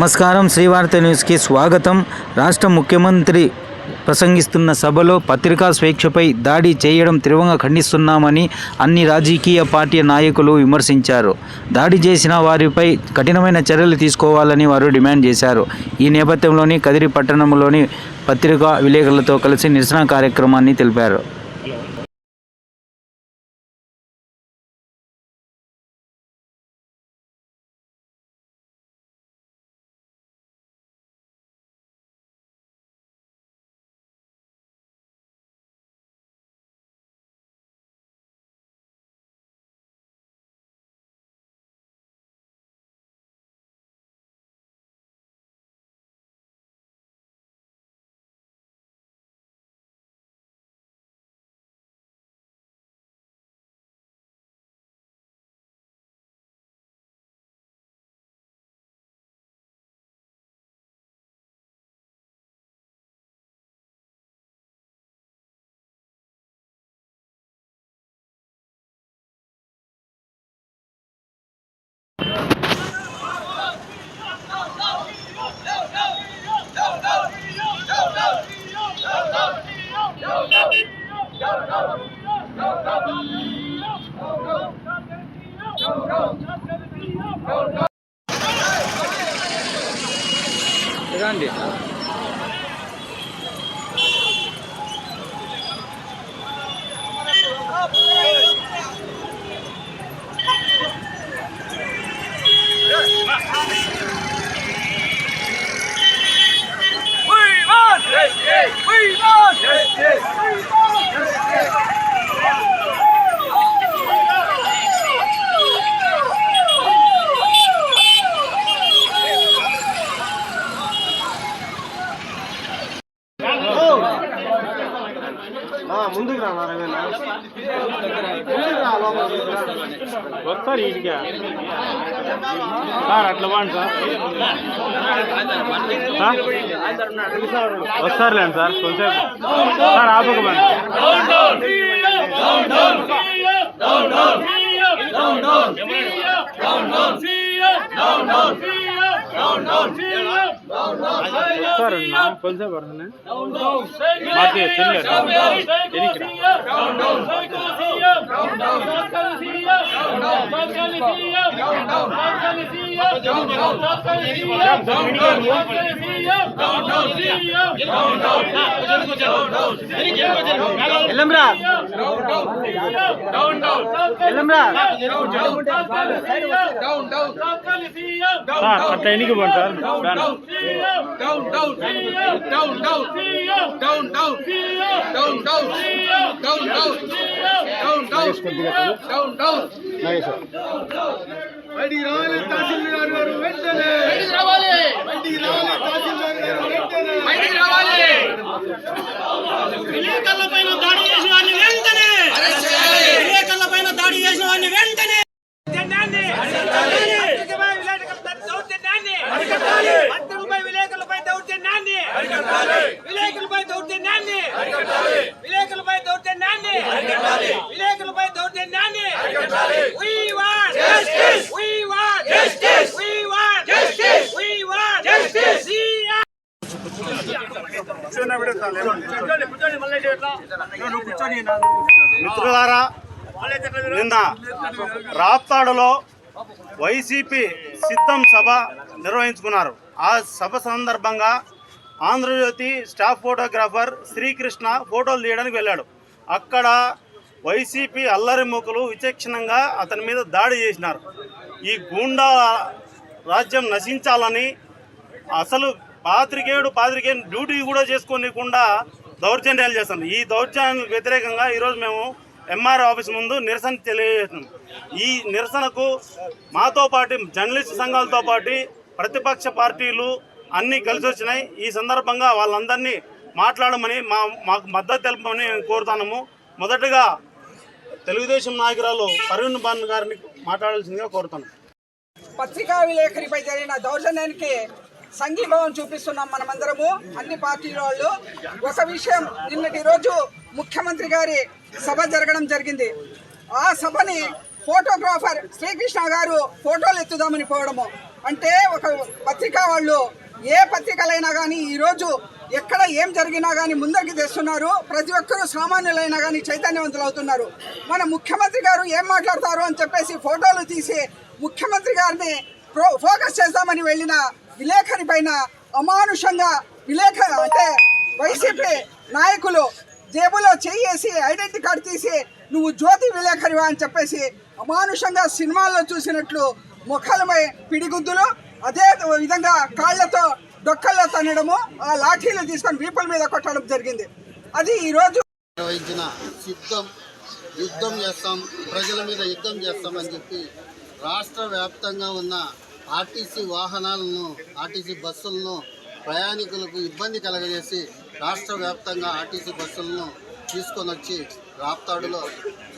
నమస్కారం. శ్రీవార్త న్యూస్కి స్వాగతం. రాష్ట్ర ముఖ్యమంత్రి ప్రసంగిస్తున్న సభలో పత్రికా స్వేచ్ఛపై దాడి చేయడం తీవ్రంగా ఖండిస్తున్నామని అన్ని రాజకీయ పార్టీ నాయకులు విమర్శించారు. దాడి చేసిన వారిపై కఠినమైన చర్యలు తీసుకోవాలని వారు డిమాండ్ చేశారు. ఈ నేపథ్యంలోని కదిరి పట్టణంలోని పత్రికా విలేకరులతో కలిసి నిరసన కార్యక్రమాన్ని తెలిపారు. వస్తారు ఇంటికి సార్ అట్లా బాగుంది సార్ సార్ వస్తారులేండి సార్ కొంచెం సార్ ఆపకపోండి సార్ నా కొంచెం పడుతుంది మాకు తెలియదు ఎల్లంరా ఎల్లంరా సార్ అట్లా ఎన్నికి పోండి సార్ ban. బయటికి రావాలి తహసీల్దార్ గారు వెంటనే. బయటికి రావాలి. బయటికి రావాలి తహసీల్దార్ గారు వెంటనే. విలేకరుల పైన దాడి చేసిన వారిని వెంటనే. విలేకరుల పైన దాడి చేసిన వారిని వెంటనే. మంత్రులపై విలేకరులపై దౌర్జన్యాన్ని. విలేకరులపై దౌర్జన్యాన్ని. విలేకరులపై దౌర్జన్యాన్ని. మిత్రులారా నిన్న రాప్తాడులో వైసీపీ సిద్ధం సభ నిర్వహించుకున్నారు. ఆ సభ సందర్భంగా ఆంధ్రజ్యోతి స్టాఫ్ ఫోటోగ్రాఫర్ శ్రీకృష్ణ ఫోటోలు తీయడానికి వెళ్ళాడు. అక్కడ వైసీపీ అల్లరి మూకలు విచక్షణంగా అతని మీద దాడి చేసినారు. ఈ గూండా రాజ్యం నశించాలని అసలు పాత్రికేయుడు పాత్రికేయుడు డ్యూటీ కూడా చేసుకోనికుండా దౌర్జన్యాలు చేస్తున్నాం ఈ దౌర్జన్యాలకు వ్యతిరేకంగా ఈరోజు మేము ఎంఆర్ ఆఫీస్ ముందు నిరసన తెలియజేస్తున్నాం. ఈ నిరసనకు మాతో పాటు జర్నలిస్ట్ సంఘాలతో పాటు ప్రతిపక్ష పార్టీలు అన్నీ కలిసి వచ్చినాయి. ఈ సందర్భంగా వాళ్ళందరినీ మాట్లాడమని మా మాకు మద్దతు తెలపమని కోరుతున్నాము. మొదటగా తెలుగుదేశం నాయకురాలు పర్వీన్ బాన్ గారిని మాట్లాడాల్సిందిగా కోరుతున్నాం. పత్రికా విలేకరిపై జరిగిన దౌర్జన్యానికి సంఘీభావం చూపిస్తున్నాం మనమందరము అన్ని పార్టీల వాళ్ళు. ఒక విషయం నిన్నటి రోజు ముఖ్యమంత్రి గారి సభ జరగడం జరిగింది. ఆ సభని ఫోటోగ్రాఫర్ శ్రీకృష్ణ గారు ఫోటోలు ఎత్తుదామని పోవడము. అంటే ఒక పత్రిక వాళ్ళు ఏ పత్రికలైనా కానీ ఈరోజు ఎక్కడ ఏం జరిగినా కానీ ముందరికి తెస్తున్నారు. ప్రతి ఒక్కరూ సామాన్యులైనా కానీ చైతన్యవంతులు అవుతున్నారు. మన ముఖ్యమంత్రి గారు ఏం మాట్లాడతారు అని చెప్పేసి ఫోటోలు తీసి ముఖ్యమంత్రి గారిని ఫోకస్ చేద్దామని వెళ్ళిన విలేకరి పైన అమానుషంగా విలేక అంటే వైసీపీ నాయకులు జేబులో చేయేసి ఐడెంటిటీ కార్డు తీసి నువ్వు జ్యోతి విలేకరివా అని చెప్పేసి అమానుషంగా సినిమాల్లో చూసినట్లు ముఖాలమై పిడిగుద్దులు అదే విధంగా కాళ్ళతో డొక్కల్లో తన్నడము ఆ లాఠీలు తీసుకొని వీపుల మీద కొట్టడం జరిగింది. అది ఈరోజు నిర్వహించిన సిద్ధం యుద్ధం చేస్తాం ప్రజల మీద యుద్ధం చేస్తామని చెప్పి రాష్ట్ర వ్యాప్తంగా ఉన్న ఆర్టీసీ వాహనాలను ఆర్టీసీ బస్సులను ప్రయాణికులకు ఇబ్బంది కలగజేసి రాష్ట్ర వ్యాప్తంగా ఆర్టీసీ బస్సులను తీసుకొని వచ్చి రాప్తాడులో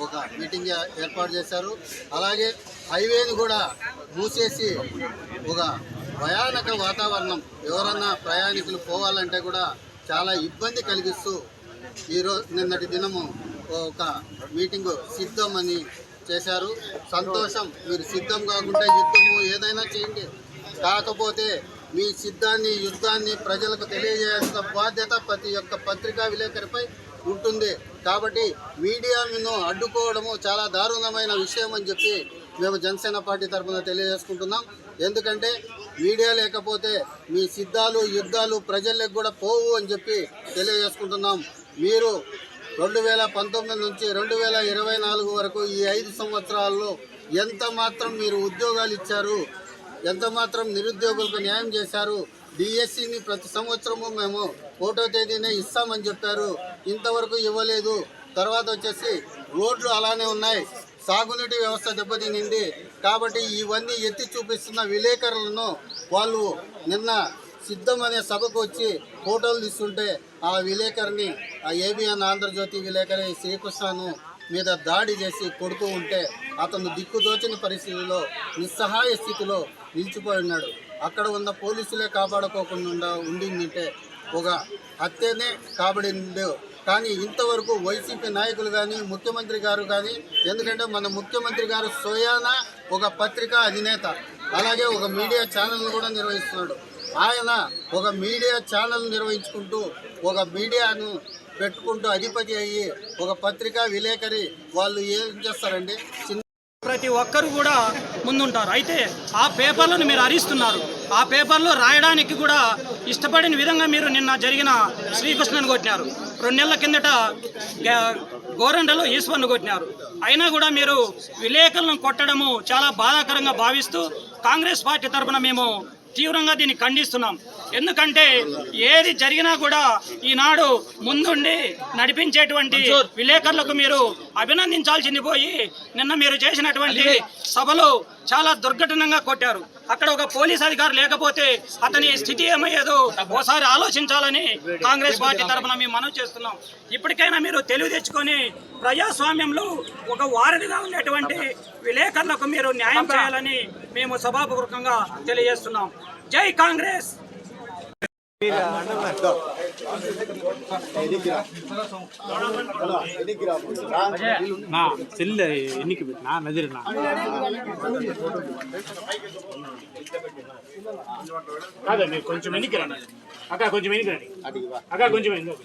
ఒక మీటింగ్ ఏర్పాటు చేశారు. అలాగే హైవేని కూడా మూసేసి ఒక భయానక వాతావరణం ఎవరన్నా ప్రయాణికులు పోవాలంటే కూడా చాలా ఇబ్బంది కలిగిస్తూ ఈరోజు నిన్నటి దినము ఒక మీటింగు సిద్ధమని చేశారు. సంతోషం. మీరు సిద్ధం కాకుండా యుద్ధము ఏదైనా చేయండి. కాకపోతే మీ సిద్ధాన్ని యుద్ధాన్ని ప్రజలకు తెలియజేయాల్సిన బాధ్యత ప్రతి ఒక్క పత్రికా విలేకరిపై ఉంటుంది. కాబట్టి మీడియాను అడ్డుకోవడము చాలా దారుణమైన విషయం అని చెప్పి మేము జనసేన పార్టీ తరఫున తెలియజేసుకుంటున్నాం. ఎందుకంటే మీడియా లేకపోతే మీ సిద్ధాలు యుద్ధాలు ప్రజలకు కూడా పోవు అని చెప్పి తెలియజేసుకుంటున్నాం. మీరు రెండు వేల పంతొమ్మిది నుంచి రెండు వేల ఇరవై నాలుగు వరకు ఈ ఐదు సంవత్సరాల్లో ఎంత మాత్రం మీరు ఉద్యోగాలు ఇచ్చారు ఎంత మాత్రం నిరుద్యోగులకు న్యాయం చేశారు డిఎస్సిని ప్రతి సంవత్సరము మేము ఒకటో తేదీనే ఇస్తామని చెప్పారు. ఇంతవరకు ఇవ్వలేదు. తర్వాత వచ్చేసి రోడ్లు అలానే ఉన్నాయి. సాగునీటి వ్యవస్థ దెబ్బతినింది. కాబట్టి ఇవన్నీ ఎత్తి చూపిస్తున్న విలేకరులను వాళ్ళు నిన్న సిద్ధం అనే సభకు వచ్చి ఫోటోలు తీస్తుంటే ఆ విలేకరిని ఆ ఏబిఎన్ ఆంధ్రజ్యోతి విలేకరి శ్రీకృష్ణను మీద దాడి చేసి కొడుతూ ఉంటే అతను దిక్కుదోచని పరిస్థితిలో నిస్సహాయ స్థితిలో నిలిచిపోయి ఉన్నాడు. అక్కడ ఉన్న పోలీసులే కాపాడుకోకుండా ఉండిందంటే ఒక హత్యనే కాబడి కానీ ఇంతవరకు వైసీపీ నాయకులు కానీ ముఖ్యమంత్రి గారు కానీ ఎందుకంటే మన ముఖ్యమంత్రి గారు సోయానా ఒక పత్రికా అధినేత అలాగే ఒక మీడియా ఛానల్ కూడా నిర్వహిస్తున్నాడు. ఆయన ఒక మీడియా ఛానల్ నిర్వహించుకుంటూ ఒక మీడియాను పెట్టుకుంటూ అధిపతి అయ్యి ఒక పత్రికా విలేకరి వాళ్ళు ఏం చేస్తారండి? చిన్న ప్రతి ఒక్కరు కూడా ముందుంటారు. అయితే ఆ పేపర్లను మీరు అరిస్తున్నారు. ఆ పేపర్లో రాయడానికి కూడా ఇష్టపడిన విధంగా మీరు నిన్న జరిగిన శ్రీకృష్ణను కొట్టినారు. రెండు నెలల కిందట గోరండలో ఈశ్వర్ను కొట్టినారు. అయినా కూడా మీరు విలేకరులను కొట్టడము చాలా బాధాకరంగా భావిస్తూ కాంగ్రెస్ పార్టీ తరఫున మేము తీవ్రంగా దీన్ని ఖండిస్తున్నాం. ఎందుకంటే ఏది జరిగినా కూడా ఈనాడు ముందుండి నడిపించేటువంటి విలేకరులకు మీరు అభినందించాల్సింది పోయి నిన్న మీరు చేసినటువంటి సభలో చాలా దుర్ఘటనంగా కొట్టారు. అక్కడ ఒక పోలీస్ అధికారి లేకపోతే అతని స్థితి ఏమయ్యేదో ఓసారి ఆలోచించాలని కాంగ్రెస్ పార్టీ తరఫున మేము మనవి చేస్తున్నాం. ఇప్పటికైనా మీరు తెలివి తెచ్చుకొని ప్రజాస్వామ్యంలో ఒక వారధిగా ఉండేటువంటి విలేకరులకు మీరు న్యాయం చేయాలని మేము సభాపూర్వకంగా తెలియజేస్తున్నాం. జై కాంగ్రెస్! செல்ல இன்னைக்கு போயிட்டா நஜிரண்ணா கொஞ்சம் நினைக்கிறேன் அக்கா கொஞ்சம் நினைக்கிறேன் அக்கா கொஞ்சம் நினைக்கிறேன்